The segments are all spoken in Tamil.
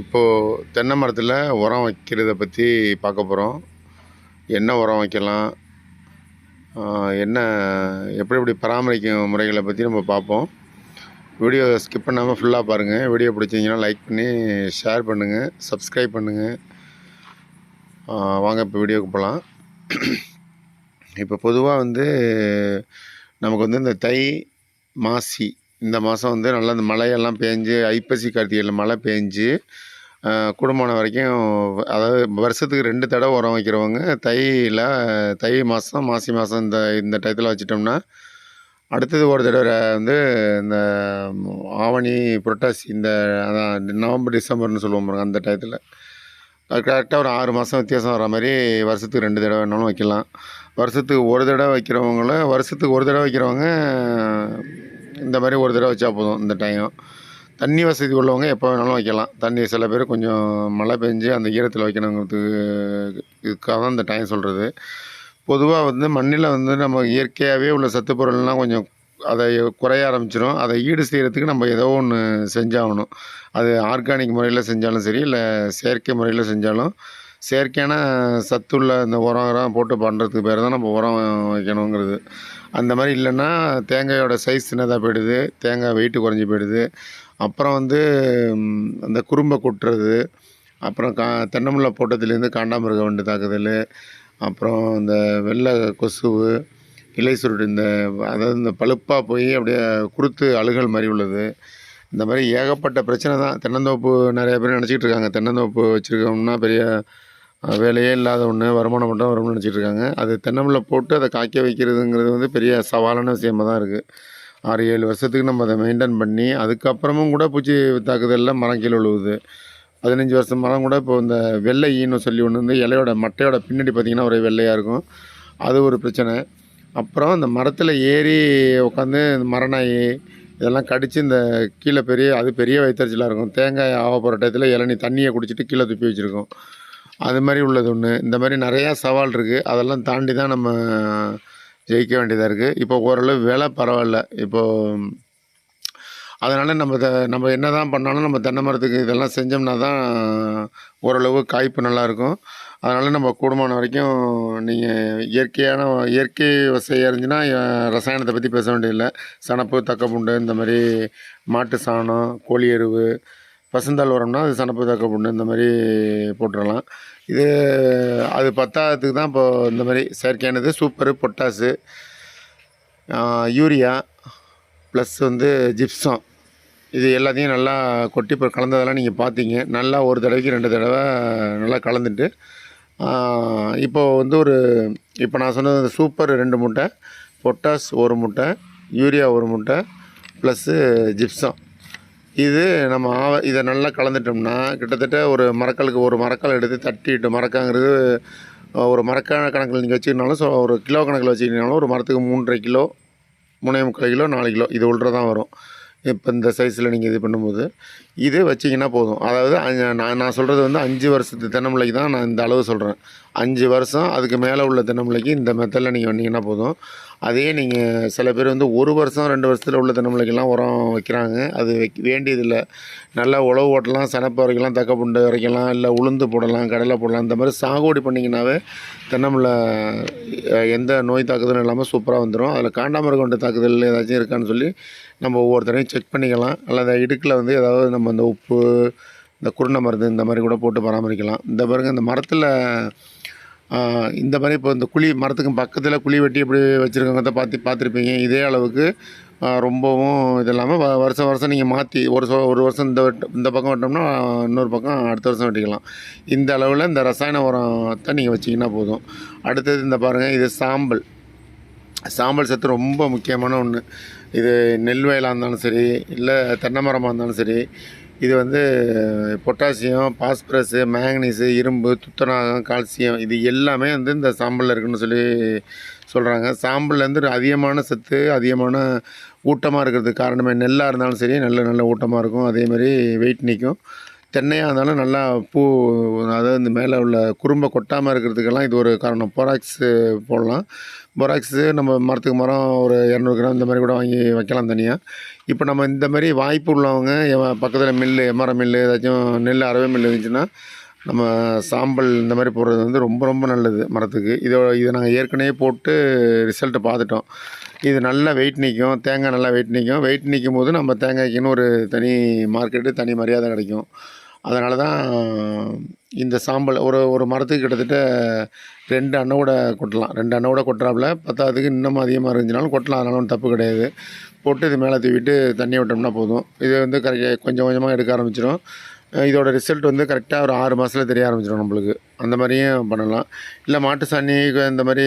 இப்போது தென்னை மரத்தில் உரம் வைக்கிறத பற்றி பார்க்க போகிறோம் என்ன உரம் வைக்கலாம்? என்ன எப்படி எப்படி பராமரிக்கும் முறைகளை பற்றி நம்ம பார்ப்போம். வீடியோ ஸ்கிப் பண்ணாமல் ஃபுல்லாக பாருங்கள் வீடியோ பிடிச்சிங்கன்னா லைக் பண்ணி ஷேர் பண்ணுங்கள் சப்ஸ்கிரைப் பண்ணுங்கள் வாங்க இப்போ வீடியோக்கு போகலாம் இப்போ பொதுவாக வந்து நமக்கு வந்து இந்த தை மாசி இந்த மாதம் வந்து நல்லா இந்த மழையெல்லாம் பேஞ்சு ஐப்பசி கார்த்திகையில் மழை பேஞ்சு கூடுமான வரைக்கும் அதாவது வருஷத்துக்கு ரெண்டு தடவை உரம் வைக்கிறவங்க தையில் தை மாதம் மாசி மாதம் இந்த இந்த டயத்தில் வச்சிட்டோம்னா அடுத்தது ஒரு தடவை வந்து இந்த ஆவணி புரட்டாசி இந்த அதான் நவம்பர் டிசம்பர்னு சொல்லுவோம் பாருங்க அந்த டயத்தில். அது கரெக்டாக ஒரு ஆறு மாதம் வித்தியாசம் வர மாதிரி வருஷத்துக்கு ரெண்டு தடவை வேணாலும் வைக்கலாம். வருஷத்துக்கு ஒரு தடவை வைக்கிறவங்கள வருஷத்துக்கு ஒரு தடவை வைக்கிறவங்க இந்த மாதிரி ஒரு தடவை வச்சா போதும் இந்த டைம் தண்ணி வசதி உள்ளவங்க எப்போ வேணாலும் வைக்கலாம். தண்ணி சில பேர் கொஞ்சம் மழை பெஞ்சு அந்த ஈரத்தில் வைக்கணுங்கிறதுக்கு இதுக்காக தான் இந்த டைம் சொல்கிறது பொதுவாக வந்து மண்ணில் வந்து நம்ம இயற்கையாகவே உள்ள சத்து பொருள்லாம் கொஞ்சம் அதை குறைய ஆரம்பிச்சிடும் அதை ஈடு செய்கிறதுக்கு நம்ம ஏதோ ஒன்று செஞ்சாகணும். அது ஆர்கானிக் முறையில் செஞ்சாலும் சரி இல்லை செயற்கை முறையில் செஞ்சாலும் செயற்கையான சத்துள்ள இந்த உரம் உரம் போட்டு பண்ணுறதுக்கு பேர் தான் நம்ம உரம் வைக்கணுங்கிறது. அந்த மாதிரி இல்லைன்னா தேங்காயோட சைஸ் சின்னதாக போயிடுது. தேங்காய் வெயிட்டு குறைஞ்சி போயிடுது. அப்புறம் வந்து அந்த குறும்பை கொட்டுறது அப்புறம் கா தென்னம்பிள்ளை போட்டதுலேருந்து காண்டாமிருக வண்டு தாக்குதல் அப்புறம் இந்த வெள்ளை கொசுவு இலை சுருட்டு இந்த அதாவது இந்த பழுப்பாக போய் அப்படியே குருத்து அழுகல் மாதிரி உள்ளது. இந்த மாதிரி ஏகப்பட்ட பிரச்சனை தான். தென்னந்தோப்பு நிறைய பேர் நினச்சிக்கிட்டு இருக்காங்க. தென்னந்தோப்பு வச்சுருக்கோம்னா பெரிய வேலையே இல்லாத ஒன்று வருமானம் மட்டும் வரும்னு நினச்சிட்டு இருக்காங்க. அது தென்னம்பிள்ளை போட்டு அதை காய்க்க வைக்கிறதுங்கிறது வந்து பெரிய சவாலான விஷயமாக தான் இருக்குது ஆறு ஏழு வருஷத்துக்கு நம்ம அதை மெயின்டைன் பண்ணி அதுக்கப்புறமும் கூட பூச்சி தாக்குதலில் மரம் கீழே விழுவுது. பதினஞ்சு வருஷம் மரம் கூட இப்போ இந்த வெள்ளை ஈன்னு சொல்லி ஒன்று வந்து இலையோட மட்டையோட பின்னாடி பார்த்திங்கன்னா ஒரே வெள்ளையாக இருக்கும். அது ஒரு பிரச்சனை. அப்புறம் அந்த மரத்தில் ஏறி உட்காந்து இந்த மரநாய் இதெல்லாம் கடித்து இந்த கீழே பெரிய அது பெரிய வைத்தறிச்சலாக இருக்கும். தேங்காய் ஆக போகிற டயத்தில் இளநீ தண்ணியை குடிச்சிட்டு கீழே துப்பி வச்சுருக்கோம். அது மாதிரி உள்ளது ஒன்று இந்த மாதிரி நிறையா சவால் இருக்குது அதெல்லாம் தாண்டி தான் நம்ம ஜெயிக்க வேண்டியதாக இருக்குது இப்போ ஓரளவு விலை பரவாயில்ல. இப்போது அதனால் நம்ம த நம்ம என்ன தான் பண்ணாலும் நம்ம தென்னை மரத்துக்கு இதெல்லாம் செஞ்சோம்னா தான் ஓரளவு காய்ப்பு நல்லாயிருக்கும் அதனால் நம்ம கூடுமான வரைக்கும் நீங்கள் இயற்கையான இயற்கை வசதியாக இருந்துச்சுன்னா ரசாயனத்தை பற்றி பேச வேண்டியதில்லை. சணப்பு தக்கப்புண்டு இந்த மாதிரி மாட்டு சாணம் கோழி எருவு பசுந்தாள் உரம்னா அது சணப்பு புண்ணு இந்த மாதிரி போட்டுடலாம் இது அது பத்தாததுக்கு தான் இப்போது இந்த மாதிரி செயற்கையானது சூப்பரு பொட்டாசு யூரியா ப்ளஸ் வந்து ஜிப்சம். இது எல்லாத்தையும் நல்லா கொட்டி இப்போ கலந்ததெல்லாம் நீங்கள் பார்த்தீங்க. நல்லா ஒரு தடவைக்கு ரெண்டு தடவை நல்லா கலந்துட்டு இப்போது இப்போ வந்து ஒரு இப்போ நான் சொன்னது இந்த சூப்பர் ரெண்டு முட்டை பொட்டாஸ் ஒரு முட்டை யூரியா ஒரு முட்டை ப்ளஸ்ஸு ஜிப்சம். இது நம்ம ஆவ இதை நல்லா கலந்துட்டோம்னா கிட்டத்தட்ட ஒரு மரக்கலுக்கு ஒரு மரக்கல் எடுத்து தட்டிட்டு மரக்காங்கிறது ஒரு மரக்கான கணக்கில் நீங்கள் வச்சுக்கினாலும் ஸோ ஒரு கிலோ கணக்கில் வச்சுக்கிட்டீங்கனாலும் ஒரு மரத்துக்கு மூன்றரை கிலோ மூணே முக்கால் கிலோ நாலு கிலோ இது உள்ளே தான் வரும். இப்போ இந்த சைஸில் நீங்கள் இது பண்ணும்போது இது வச்சிங்கன்னா போதும். அதாவது நான் நான் சொல்கிறது வந்து அஞ்சு வருஷத்து தென்னம்பிள்ளைக்கு தான் நான் இந்த அளவு சொல்கிறேன் அஞ்சு வருஷம் அதுக்கு மேலே உள்ள தென்னம்பிள்ளைக்கு இந்த மெத்தடில் நீங்கள் வந்தீங்கன்னா போதும். அதே நீங்கள் சில பேர் வந்து ஒரு வருஷம் ரெண்டு வருஷத்தில் உள்ள தென்னம்பிள்ளைக்கெல்லாம் உரம் வைக்கிறாங்க. அது வைக்க வேண்டியதில்லை. நல்லா உழவு ஓட்டலாம் சனப்பு வரைக்கலாம் தக்கப்புண்டு வரைக்கலாம் இல்லை உளுந்து போடலாம் கடலை போடலாம். இந்த மாதிரி சாகுபடி பண்ணிங்கனாவே தென்னம்பிள்ளை எந்த நோய் தாக்குதலும் இல்லாமல் சூப்பராக வந்துடும் அதில் காண்டாமிருகண்ட தாக்குதல் ஏதாச்சும் இருக்கான்னு சொல்லி நம்ம ஒவ்வொருத்தரையும் செக் பண்ணிக்கலாம். அல்லது இடுக்கில் வந்து ஏதாவது நம்ம இந்த உப்பு இந்த குருணை மருந்து இந்த மாதிரி கூட போட்டு பராமரிக்கலாம். இந்த பாருங்க இந்த மரத்தில் இந்த மாதிரி இப்போ இந்த குழி மரத்துக்கு பக்கத்தில் குழி வெட்டி எப்படி வச்சுருக்கவங்க பார்த்து பார்த்துருப்பீங்க. இதே அளவுக்கு ரொம்பவும் இது இல்லாமல் வ வருஷம் வருஷம் நீங்கள் மாற்றி ஒரு சொ ஒரு வருஷம் இந்த இந்த பக்கம் வெட்டோம்னா இன்னொரு பக்கம் அடுத்த வருஷம் வெட்டிக்கலாம். இந்த அளவில் இந்த ரசாயன உரத்தை நீங்கள் வச்சிங்கன்னா போதும். அடுத்தது இந்த பாருங்கள் இது சாம்பல். சாம்பல் சத்து ரொம்ப முக்கியமான ஒன்று இது நெல் வயலாக இருந்தாலும் சரி இல்லை தென்னை மரமாக இருந்தாலும் சரி இது வந்து பொட்டாசியம் பாஸ்பரஸு மேங்கனீஸு இரும்பு துத்தநாகம் கால்சியம் இது எல்லாமே வந்து இந்த சாம்பலில் இருக்குன்னு சொல்லி சொல்கிறாங்க சாம்பல்லேருந்து அதிகமான சத்து அதிகமான ஊட்டமாக இருக்கிறதுக்கு காரணமே நெல்லாக இருந்தாலும் சரி நல்ல நல்ல ஊட்டமாக இருக்கும். அதேமாதிரி வெயிட் நிற்கும் தென்னையாக இருந்தாலும் நல்லா பூ அதாவது இந்த மேலே உள்ள குறும்பை கொட்டாமல் இருக்கிறதுக்கெல்லாம் இது ஒரு காரணம். போராக்ஸு போடலாம். போராக்ஸு நம்ம மரத்துக்கு மரம் ஒரு இரநூறு கிராம் இந்த மாதிரி கூட வாங்கி வைக்கலாம் தனியாக இப்போ நம்ம இந்த மாதிரி வாய்ப்பு உள்ளவங்க பக்கத்தில் மில்லு எம்ஆர்எம் மில்லு ஏதாச்சும் நெல் அரவே மில்லு இருந்துச்சுன்னா நம்ம சாம்பல் இந்த மாதிரி போடுறது வந்து ரொம்ப ரொம்ப நல்லது மரத்துக்கு. இதோ இதை நாங்கள் ஏற்கனவே போட்டு ரிசல்ட்டை பார்த்துட்டோம். இது நல்லா வெயிட் நிற்கும் தேங்காய் நல்லா வெயிட் நிற்கும் வெயிட் நிற்கும் போது நம்ம தேங்காய்க்குன்னு ஒரு தனி மார்க்கெட்டு தனி மரியாதை கிடைக்கும். அதனால தான் இந்த சாம்பல் ஒரு ஒரு மரத்துக்கு கிட்டத்தட்ட ரெண்டு அண்ணை கூட கொட்டலாம். ரெண்டு அண்ணை கூட கொட்டுறாப்புல பத்தாவதுக்கு இன்னமும் அதிகமாக இருந்துச்சுனாலும் கொட்டலாம். அதனால ஒன்றும் தப்பு கிடையாது. போட்டு இது மேலே தூவிட்டு தண்ணி விட்டோம்னா போதும். இது வந்து கரெக்டாக கொஞ்சம் கொஞ்சமாக எடுக்க ஆரம்பிச்சிடும் இதோட ரிசல்ட் வந்து கரெக்டாக ஒரு ஆறு மாதத்தில் தெரிய ஆரம்பிச்சிடும் நம்மளுக்கு. அந்த மாதிரியும் பண்ணலாம். இல்லை மாட்டு சாணி இந்த மாதிரி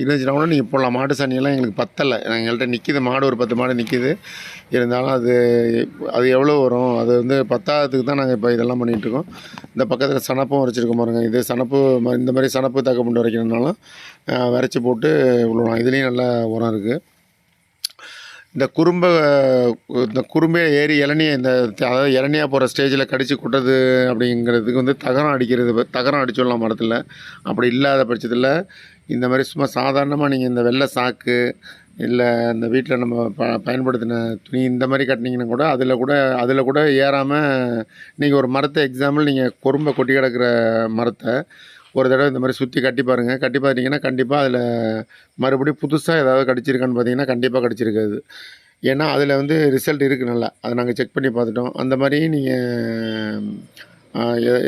இருந்துச்சுன்னா கூட நீங்கள் போடலாம். மாட்டு சாணியெல்லாம் எங்களுக்கு பத்தலை. எங்கள்கிட்ட நிற்கிது மாடு ஒரு பத்து மாடு நிற்கிது இருந்தாலும் அது அது எவ்வளோ வரும்? அது வந்து பத்தாததுக்கு தான் நாங்கள் இப்போ இதெல்லாம் பண்ணிகிட்ருக்கோம் இந்த பக்கத்தில் சனப்பும் வரைச்சிருக்கோம் பாருங்க. இது சனப்பு ம- இந்த மாதிரி சனப்பு தக்கப்புண்டு வரைக்கணும்னாலும் வரைக்கணுன்னாலும் விரைச்சி போட்டு விழுவலாம் இதுலேயும் நல்ல உரம் இருக்குது இந்த குறும்பை இந்த குறும்பே ஏறி இளநியை இந்த அதாவது இளநியாக போகிற ஸ்டேஜில் கடிச்சு கொட்டுறது அப்படிங்கிறதுக்கு வந்து தகரம் அடிக்கிறது தகரம் அடிச்சுடலாம் மரத்தில் அப்படி இல்லாத பட்சத்தில் இந்த மாதிரி சும்மா சாதாரணமாக நீங்கள் இந்த வெள்ளை சாக்கு இல்லை இந்த வீட்டில் நம்ம ப பயன்படுத்தின துணி இந்த மாதிரி கட்டினீங்கன்னா கூட அதில் கூட அதில் கூட ஏறாமல் நீங்கள் ஒரு மரத்தை எக்ஸாம்பிள் நீங்கள் குறும்பை கொட்டி கிடக்கிற மரத்தை ஒரு தடவை இந்த மாதிரி சுற்றி கட்டி பாருங்கள் கட்டி பார்த்தீங்கன்னா கண்டிப்பாக அதில் மறுபடியும் புதுசாக ஏதாவது கடிச்சிருக்கான்னு பார்த்தீங்கன்னா கண்டிப்பாக கடிச்சிருக்காது. ஏன்னா அதில் வந்து ரிசல்ட் இருக்குது நல்லா. அதை நாங்கள் செக் பண்ணி பார்த்துட்டோம். அந்த மாதிரி நீங்கள்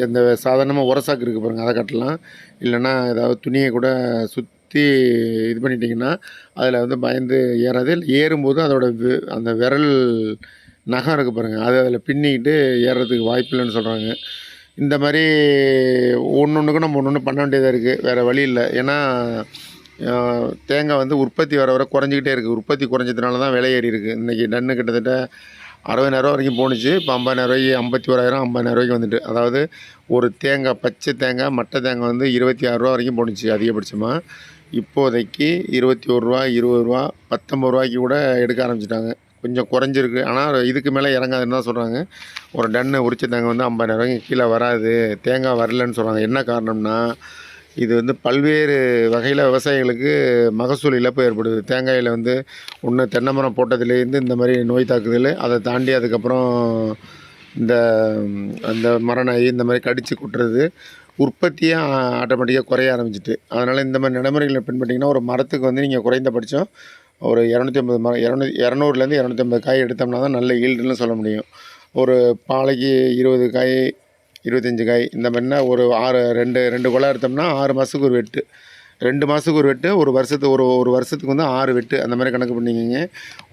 இந்த சாதாரணமாக உரசாக்கு இருக்குது பாருங்கள் அதை கட்டலாம். இல்லைன்னா ஏதாவது துணியை கூட சுற்றி இது பண்ணிட்டீங்கன்னா அதில் வந்து பயந்து ஏறாது. ஏறும்போது அதோட வி- அந்த விரல் நகம் இருக்குது பாருங்கள் அது அதில் பின்னிக்கிட்டு ஏறுறதுக்கு வாய்ப்பு இல்லைன்னு சொல்கிறாங்க இந்த மாதிரி ஒன்று ஒன்றுக்கும் நம்ம ஒன்று ஒன்று பண்ண வேண்டியதாக இருக்குது வேறு வழி இல்லை. ஏன்னா தேங்காய் வந்து உற்பத்தி வர வர குறைஞ்சிக்கிட்டே இருக்குது உற்பத்தி குறைஞ்சதுனால தான் விலை ஏறி இருக்குது இன்றைக்கி டன்னு கிட்டத்தட்ட அறுபதாயிரம் வரைக்கும் போணுச்சு. இப்போ ஐம்பதாயிரரூவாய்க்கு ஐம்பத்தி ஓராயிரம் ஐம்பதாயிரரூவாய்க்கு வந்துட்டு. அதாவது ஒரு தேங்காய் பச்சை தேங்காய் மட்டை தேங்காய் வந்து இருபத்தி ஆறுரூவா வரைக்கும் போணுச்சு அதிகபட்சமாக இப்போதைக்கு இருபத்தி ஒரு ரூபா இருபது ரூபா பத்தொம்பது ரூபாய்க்கு கூட எடுக்க ஆரம்பிச்சிட்டாங்க. கொஞ்சம் குறைஞ்சிருக்கு. ஆனால் இதுக்கு மேலே இறங்காதுன்னு தான் சொல்கிறாங்க ஒரு டன்னு உரிச்ச தேங்காய் வந்து ஐம்பதாயிரம் கீழே வராது. தேங்காய் வரலன்னு சொல்கிறாங்க என்ன காரணம்னா இது வந்து பல்வேறு வகையில் விவசாயிகளுக்கு மகசூல் இழப்பு ஏற்படுது. தேங்காயில் வந்து ஒன்று தென்னை மரம் போட்டதுலேருந்து இந்த மாதிரி நோய் தாக்குதல் அதை தாண்டி அதுக்கப்புறம் இந்த அந்த மரணாயி இந்த மாதிரி கடித்து கொட்டுறது உற்பத்தியே ஆட்டோமேட்டிக்காக குறைய ஆரம்பிச்சிட்டு. அதனால் இந்த மாதிரி நடைமுறைகளை பின்பற்றிங்கன்னா ஒரு மரத்துக்கு வந்து நீங்கள் குறைந்தபட்சம் ஒரு இரநூத்தி ஐம்பது மரம் இரநூ இரநூறுலேருந்து இரநூத்தி ஐம்பது காய் எடுத்தோம்னா தான் நல்ல ஈல்டுன்னு சொல்ல முடியும். ஒரு பாலைக்கு இருபது காய் இருபத்தஞ்சி காய் இந்த மாதிரினா ஒரு ஆறு ரெண்டு ரெண்டு குலை எடுத்தோம்னா ஆறு மாதத்துக்கு ஒரு வெட்டு. ரெண்டு மாதத்துக்கு ஒரு வெட்டு ஒரு வருஷத்துக்கு ஒரு ஒரு வருஷத்துக்கு வந்து ஆறு வெட்டு அந்த மாதிரி கணக்கு பண்ணிக்கோங்க.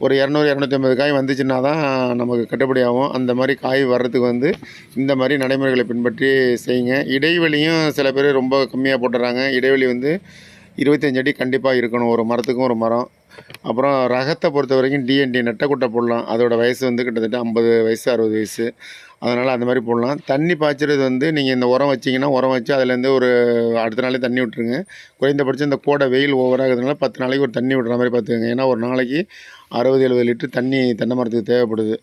ஒரு இரநூறு இரநூத்தி ஐம்பது காய் வந்துச்சுன்னா தான் நமக்கு கட்டுப்படி ஆகும். அந்த மாதிரி காய் வர்றதுக்கு வந்து இந்த மாதிரி நடைமுறைகளை பின்பற்றி செய்யுங்க. இடைவெளியும் சில பேர் ரொம்ப கம்மியாக போட்டுறாங்க. இடைவெளி வந்து இருபத்தஞ்சு அடி கண்டிப்பாக இருக்கணும். ஒரு மரத்துக்கும் ஒரு மரம். அப்புறம் ரகத்தை பொறுத்த வரைக்கும் டிஎன்டி நெட்டைக்குட்டை போடலாம். அதோடய வயசு வந்து கிட்டத்தட்ட ஐம்பது வயசு அறுபது வயசு. அதனால் அந்த மாதிரி போடலாம். தண்ணி பாய்ச்சறது வந்து நீங்கள் இந்த உரம் வச்சிங்கன்னா உரம் வச்சு அதுலேருந்து ஒரு அடுத்த நாளே தண்ணி விட்டுருங்க. குறைந்தபட்சம் இந்த கோடை வெயில் ஓவராகிறதுனால பத்து நாளைக்கு ஒரு தண்ணி விடுற மாதிரி பார்த்துக்கோங்க. ஏன்னா ஒரு நாளைக்கு அறுபது எழுபது லிட்டர் தண்ணி தென்னை மரத்துக்கு தேவைப்படுது.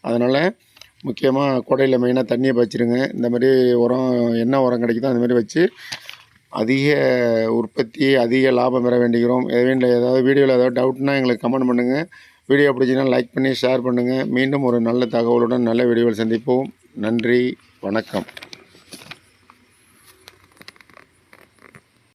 அதனால் முக்கியமாக கோடையில் மெயினாக தண்ணியை பாய்ச்சிருங்க. இந்த மாதிரி உரம் என்ன உரம் கிடைக்குதோ அந்த மாதிரி வச்சு அதிக உற்பத்தி அதிக லாபம் பெற வேண்டுகிறோம். எதுவும் ஏதாவது வீடியோவில் ஏதாவது டவுட்னா எங்களுக்கு கமெண்ட் பண்ணுங்கள் வீடியோ பிடிச்சிங்கன்னா லைக் பண்ணி ஷேர் பண்ணுங்கள் மீண்டும் ஒரு நல்ல தகவலுடன் நல்ல வீடியோவில் சந்திப்போம். நன்றி வணக்கம்.